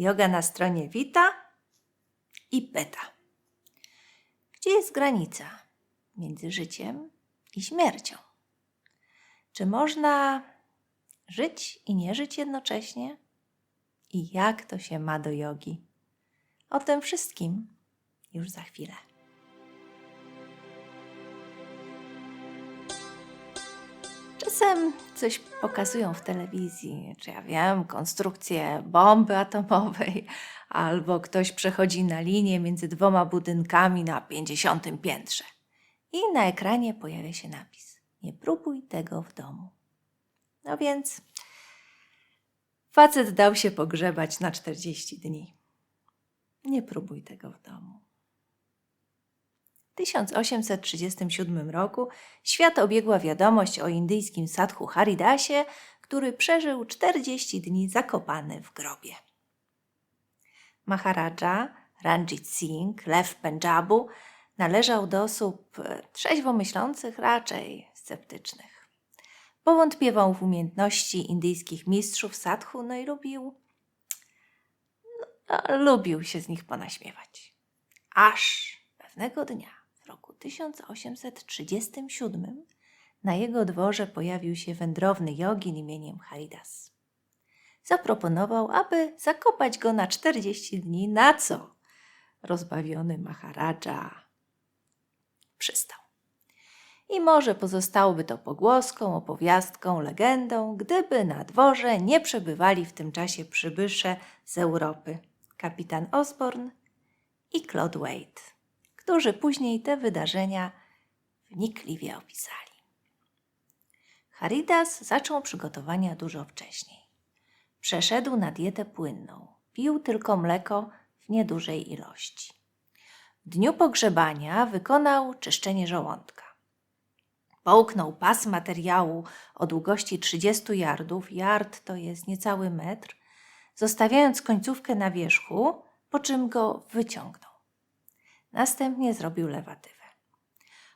Yoga na stronie wita i pyta. Gdzie jest granica między życiem i śmiercią? Czy można żyć i nie żyć jednocześnie? I jak to się ma do jogi? O tym wszystkim już za chwilę. Czasem coś pokazują w telewizji, czy ja wiem, konstrukcję bomby atomowej, albo ktoś przechodzi na linię między dwoma budynkami na 50 piętrze. I na ekranie pojawia się napis: Nie próbuj tego w domu. No więc facet dał się pogrzebać na 40 dni. Nie próbuj tego w domu. W 1837 roku świat obiegła wiadomość o indyjskim sadhu Haridasie, który przeżył 40 dni zakopany w grobie. Maharaja Ranjit Singh, lew Pendżabu, należał do osób e, trzeźwo myślących, raczej sceptycznych. Powątpiewał w umiejętności indyjskich mistrzów sadhu, no i lubił, no, lubił się z nich ponaśmiewać. Aż pewnego dnia, 1837, na jego dworze pojawił się wędrowny jogin imieniem Haridas. Zaproponował, aby zakopać go na 40 dni, na co rozbawiony Maharadża przystał. I może pozostałoby to pogłoską, opowiastką, legendą, gdyby na dworze nie przebywali w tym czasie przybysze z Europy, kapitan Osborne i Claude Wade, którzy później te wydarzenia wnikliwie opisali. Haridas zaczął przygotowania dużo wcześniej. Przeszedł na dietę płynną, pił tylko mleko w niedużej ilości. W dniu pogrzebania wykonał czyszczenie żołądka. Połknął pas materiału o długości 30 yardów, yard to jest niecały metr, zostawiając końcówkę na wierzchu, po czym go wyciągnął. Następnie zrobił lewatywę.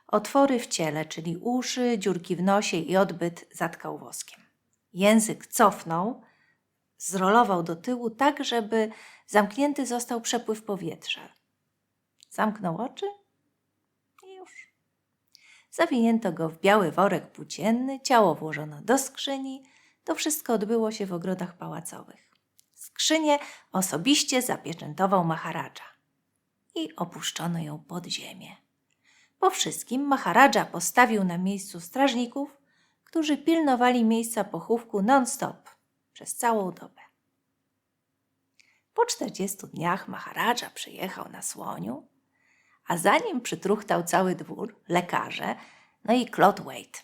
Otwory w ciele, czyli uszy, dziurki w nosie i odbyt zatkał woskiem. Język cofnął, zrolował do tyłu tak, żeby zamknięty został przepływ powietrza. Zamknął oczy i już. Zawinięto go w biały worek płócienny, ciało włożono do skrzyni. To wszystko odbyło się w ogrodach pałacowych. Skrzynię osobiście zapieczętował Maharadża i opuszczono ją pod ziemię. Po wszystkim Maharadża postawił na miejscu strażników, którzy pilnowali miejsca pochówku non-stop przez całą dobę. Po 40 dniach Maharadża przyjechał na słoniu, a za nim przytruchtał cały dwór, lekarze, no i Claude Wade.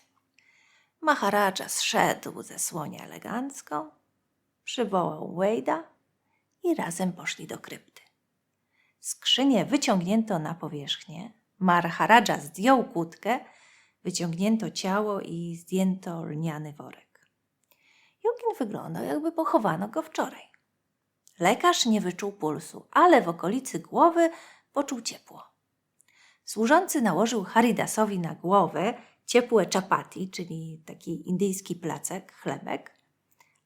Maharadża zszedł ze słonia elegancko, przywołał Wade'a i razem poszli do krypty. Skrzynię wyciągnięto na powierzchnię, Maharadża zdjął kłódkę, wyciągnięto ciało i zdjęto lniany worek. Jogin wyglądał, jakby pochowano go wczoraj. Lekarz nie wyczuł pulsu, ale w okolicy głowy poczuł ciepło. Służący nałożył Haridasowi na głowę ciepłe czapati, czyli taki indyjski placek, chlebek,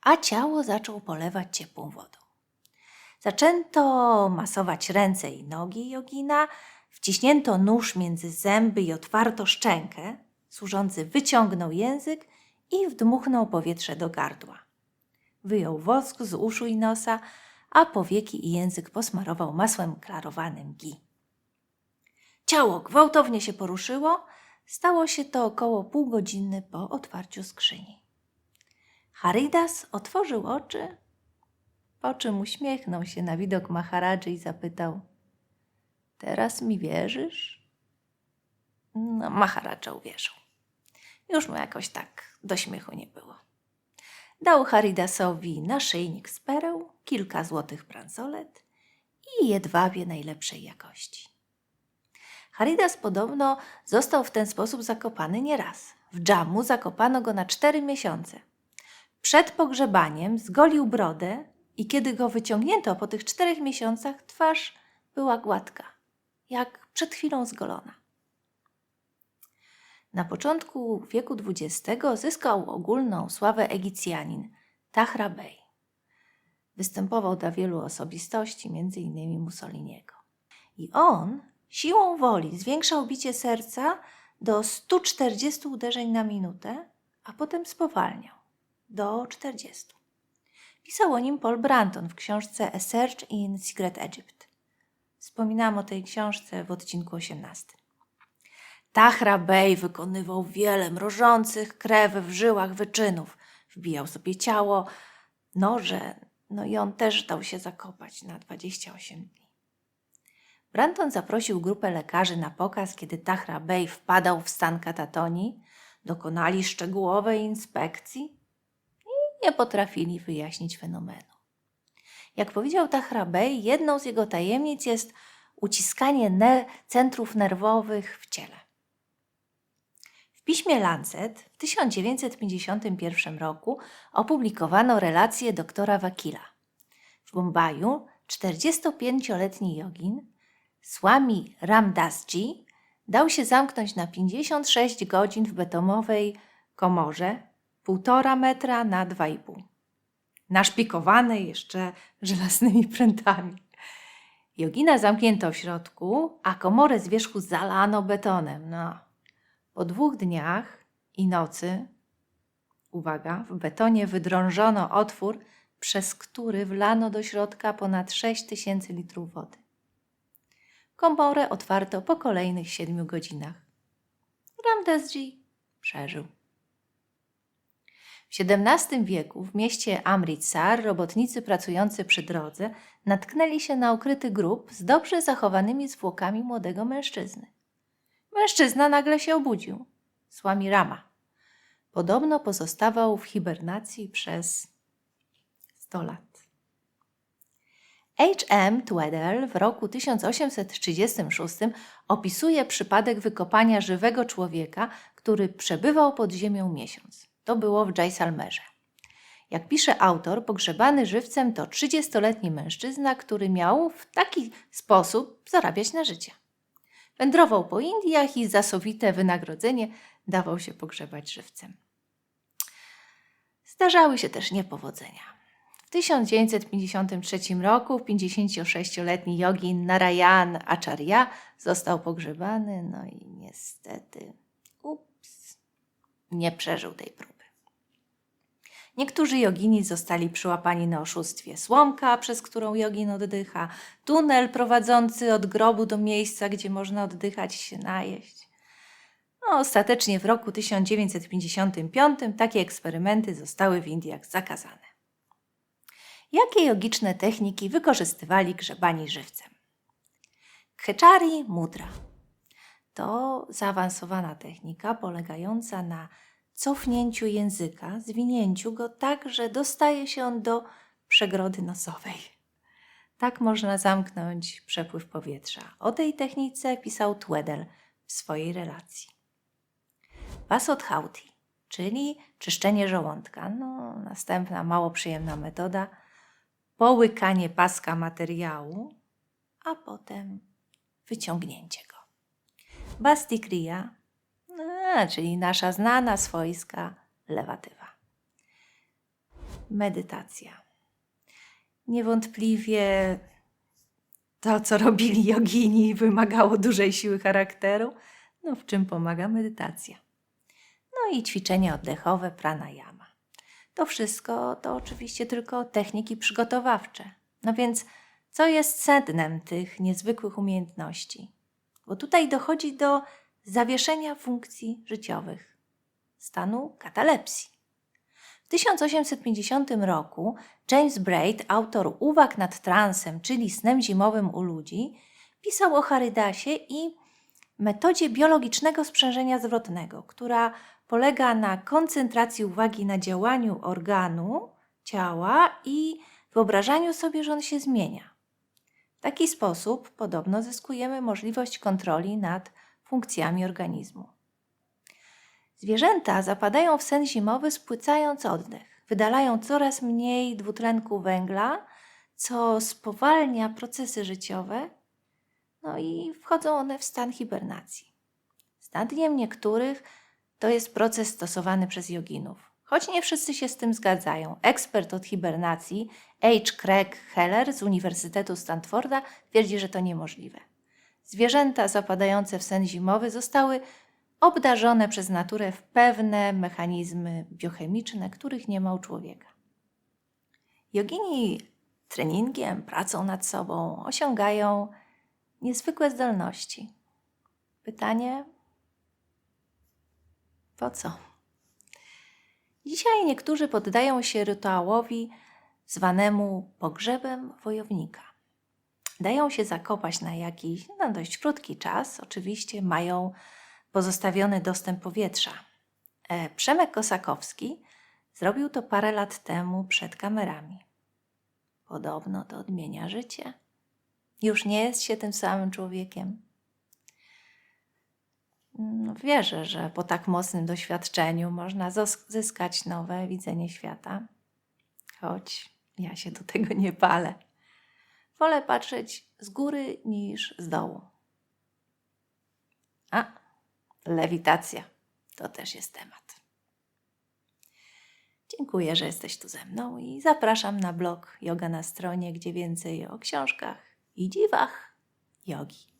a ciało zaczął polewać ciepłą wodą. Zaczęto masować ręce i nogi jogina, wciśnięto nóż między zęby i otwarto szczękę. Służący wyciągnął język i wdmuchnął powietrze do gardła. Wyjął wosk z uszu i nosa, a powieki i język posmarował masłem klarowanym gi. Ciało gwałtownie się poruszyło. Stało się to około pół godziny po otwarciu skrzyni. Haridas otworzył oczy, po czym uśmiechnął się na widok Maharadży i zapytał: Teraz mi wierzysz? No, Maharadża uwierzył. Już mu jakoś tak do śmiechu nie było. Dał Haridasowi naszyjnik z pereł, kilka złotych bransolet i jedwabie najlepszej jakości. Haridas podobno został w ten sposób zakopany nieraz. W dżamu zakopano go na cztery miesiące. Przed pogrzebaniem zgolił brodę i kiedy go wyciągnięto po tych czterech miesiącach, twarz była gładka, jak przed chwilą zgolona. Na początku wieku XX zyskał ogólną sławę Egipcjanin Tahra Bey. Występował dla wielu osobistości, m.in. Mussoliniego. I on siłą woli zwiększał bicie serca do 140 uderzeń na minutę, a potem spowalniał do 40. Pisał o nim Paul Branton w książce A Search in Secret Egypt. Wspominałam o tej książce w odcinku 18. Tahra Bey wykonywał wiele mrożących krew w żyłach wyczynów. Wbijał sobie ciało, noże, no i on też dał się zakopać na 28 dni. Branton zaprosił grupę lekarzy na pokaz, kiedy Tahra Bey wpadał w stan katatonii. Dokonali szczegółowej inspekcji nie potrafili wyjaśnić fenomenu. Jak powiedział Tahra Bey, jedną z jego tajemnic jest uciskanie ner- centrów nerwowych w ciele. W piśmie Lancet w 1951 roku opublikowano relację doktora Wakila. W Bombaju 45-letni jogin Swami Ramdasji dał się zamknąć na 56 godzin w betonowej komorze 1,5 metra na 2,5 naszpikowanej jeszcze żelaznymi prętami. Jogina zamknięto w środku, a komorę z wierzchu zalano betonem. No. Po dwóch dniach i nocy, uwaga, w betonie wydrążono otwór, przez który wlano do środka ponad 6 tysięcy litrów wody. Komorę otwarto po kolejnych siedmiu godzinach. Ramdasji przeżył. W XVII wieku w mieście Amritsar robotnicy pracujący przy drodze natknęli się na ukryty grób z dobrze zachowanymi zwłokami młodego mężczyzny. Mężczyzna nagle się obudził. Swami Rama. Podobno pozostawał w hibernacji przez 100 lat. H.M. Tweddle w roku 1836 opisuje przypadek wykopania żywego człowieka, który przebywał pod ziemią miesiąc. To było w Jaisalmerze. Jak pisze autor, pogrzebany żywcem to 30-letni mężczyzna, który miał w taki sposób zarabiać na życie. Wędrował po Indiach i za sowite wynagrodzenie dawał się pogrzebać żywcem. Zdarzały się też niepowodzenia. W 1953 roku 56-letni jogin Narayan Acharya został pogrzebany, no i niestety, ups, nie przeżył tej próby. Niektórzy jogini zostali przyłapani na oszustwie. Słomka, przez którą jogin oddycha, tunel prowadzący od grobu do miejsca, gdzie można oddychać i się najeść. No, ostatecznie w roku 1955 takie eksperymenty zostały w Indiach zakazane. Jakie jogiczne techniki wykorzystywali grzebani żywcem? Khechari mudra to zaawansowana technika polegająca na cofnięciu języka, zwinięciu go tak, że dostaje się on do przegrody nosowej. Tak można zamknąć przepływ powietrza. O tej technice pisał Tweddle w swojej relacji. Vasodhauti, czyli czyszczenie żołądka. No, następna mało przyjemna metoda. Połykanie paska materiału, a potem wyciągnięcie go. Bastikria, czyli nasza znana swojska lewatywa. Medytacja. Niewątpliwie to, co robili jogini, wymagało dużej siły charakteru, no w czym pomaga medytacja. No i ćwiczenia oddechowe, pranayama. To wszystko to oczywiście tylko techniki przygotowawcze. No więc co jest sednem tych niezwykłych umiejętności? Bo tutaj dochodzi do zawieszenia funkcji życiowych, stanu katalepsji. W 1850 roku James Braid, autor uwag nad transem, czyli snem zimowym u ludzi, pisał o Harydasie i metodzie biologicznego sprzężenia zwrotnego, która polega na koncentracji uwagi na działaniu organu ciała i wyobrażaniu sobie, że on się zmienia. W taki sposób podobno zyskujemy możliwość kontroli nad funkcjami organizmu. Zwierzęta zapadają w sen zimowy, spłycając oddech. Wydalają coraz mniej dwutlenku węgla, co spowalnia procesy życiowe, no i wchodzą one w stan hibernacji. Zdaniem niektórych to jest proces stosowany przez joginów. Choć nie wszyscy się z tym zgadzają. Ekspert od hibernacji H. Craig Heller z Uniwersytetu Stanforda twierdzi, że to niemożliwe. Zwierzęta zapadające w sen zimowy zostały obdarzone przez naturę w pewne mechanizmy biochemiczne, których nie ma u człowieka. Jogini treningiem, pracą nad sobą osiągają niezwykłe zdolności. Pytanie: po co? Dzisiaj niektórzy poddają się rytuałowi zwanemu pogrzebem wojownika. Dają się zakopać na jakiś no, dość krótki czas. Oczywiście mają pozostawiony dostęp powietrza. E, Przemek Kosakowski zrobił to parę lat temu przed kamerami. Podobno to odmienia życie. Już nie jest się tym samym człowiekiem. No, Wierzę, że po tak mocnym doświadczeniu można zyskać nowe widzenie świata, choć ja się do tego nie palę. Wolę patrzeć z góry niż z dołu. A, lewitacja to też jest temat. Dziękuję, że jesteś tu ze mną i zapraszam na blog Yoga na stronie, gdzie więcej o książkach i dziwach jogi.